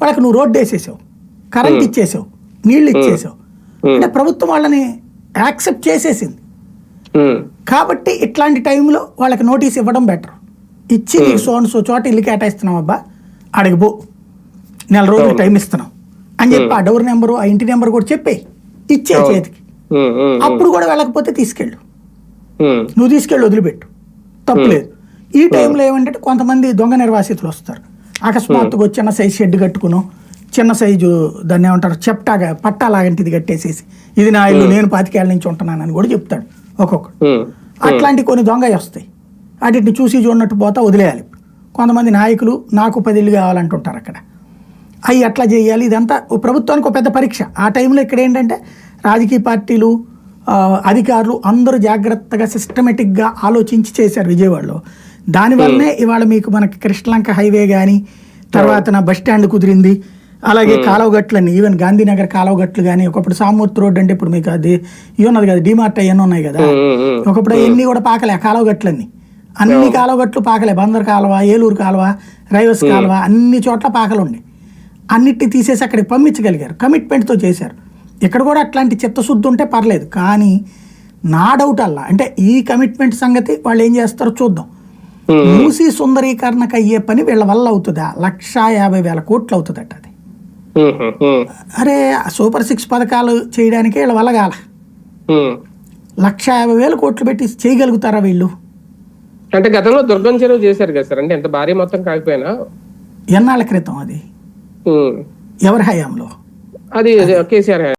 వాళ్ళకి నువ్వు road వేసేసావు current ఇచ్చేసావు నీళ్ళు ఇచ్చేసావు. అంటే ప్రభుత్వం వాళ్ళని యాక్సెప్ట్ చేసేసింది. కాబట్టి ఇట్లాంటి టైంలో వాళ్ళకి నోటీస్ ఇవ్వడం బెటర్. ఇచ్చి నీకు సో సో చోట ఇల్లు కేటాయిస్తున్నాం అబ్బా అడిగి పో. నెల రోజులు టైం ఇస్తున్నాం అని చెప్పి ఆ డోర్ నెంబరు ఆ ఇంటి నెంబర్ కూడా చెప్పే ఇచ్చే చేతికి. అప్పుడు కూడా వెళ్ళకపోతే తీసుకెళ్ళు. నువ్వు తీసుకెళ్ళి వదిలిపెట్టు. తప్పులేదు ఈ టైంలో ఏమంటే కొంతమంది దొంగ నిర్వాసితులు వస్తారు. అకస్మాత్తుగా వచ్చి చిన్న సైజు షెడ్ కట్టుకును చిన్న సైజు దాన్ని ఏమంటారు? చెప్టాగా పట్టా లాంటిది కట్టేసేసి. ఇది నా ఇల్లు నేను పాతికేళ్ళ నుంచి ఉంటున్నానని కూడా చెప్తాడు ఒక్కొక్కడు. ఉమ్, అట్లాంటి కొన్ని దొంగ వస్తాయి. వాటిని చూసి చూడనట్టు పోతా వదిలేయాలి. కొంతమంది నాయకులు నాకు పది ఇల్లు కావాలంటుంటారు అక్కడ. అవి అట్లా చేయాలి. ఇదంతా ప్రభుత్వానికి ఒక పెద్ద పరీక్ష. ఆ టైంలో ఇక్కడ ఏంటంటే రాజకీయ పార్టీలు అధికారులు అందరూ జాగ్రత్తగా సిస్టమేటిక్గా ఆలోచించి చేశారు విజయవాడలో. దానివల్లనే ఇవాళ మీకు మనకి కృష్ణలంక హైవే కానీ తర్వాత నా బస్ స్టాండ్ కుదిరింది. అలాగే కాలువగట్లన్నీ ఈవెన్ గాంధీనగర్ కాలువగట్లు కానీ ఒకప్పుడు సామూర్తి రోడ్ అంటే ఇప్పుడు మీకు అది ఇవి ఉన్నది కదా డిమార్ట్ అవన్నీ ఉన్నాయి కదా. ఒకప్పుడు ఎన్ని కూడా పాకలే కాలువగట్లన్నీ. అన్ని కాలువగట్లు పాకలే బందర్ కాలువ ఏలూరు కాలువ రైవస్ కాలువ అన్ని చోట్ల పాకలు ఉండే. అన్నిటిని తీసేసి అక్కడికి పంపించగలిగారు కమిట్మెంట్తో చేశారు. ఇక్కడ కూడా అట్లాంటి చిత్తశుద్ధి ఉంటే పర్లేదు కానీ నా డౌట్ అల్లా. అంటే ఈ కమిట్మెంట్ సంగతి వాళ్ళు ఏం చేస్తారో చూద్దాం. మూసీ సుందరీకరణకు అయ్యే పని వీళ్ళ వల్ల అవుతుందా? లక్షా యాభై వేల కోట్లు అవుతుందట అది. అరే సూపర్ సిక్స్ పథకాలు చేయడానికి వీళ్ళ వల్ల కాల. లక్ష యాభై వేల కోట్లు పెట్టి చేయగలుగుతారా వీళ్ళు? అంటే గతంలో దుర్గం చెరువు చేశారు కదా సార్? అంటే ఎంత భారీ మొత్తం కాకపోయినా. ఎన్నాళ్ళ క్రితం అది? ఎవరి హయాంలో? అది కేసీఆర్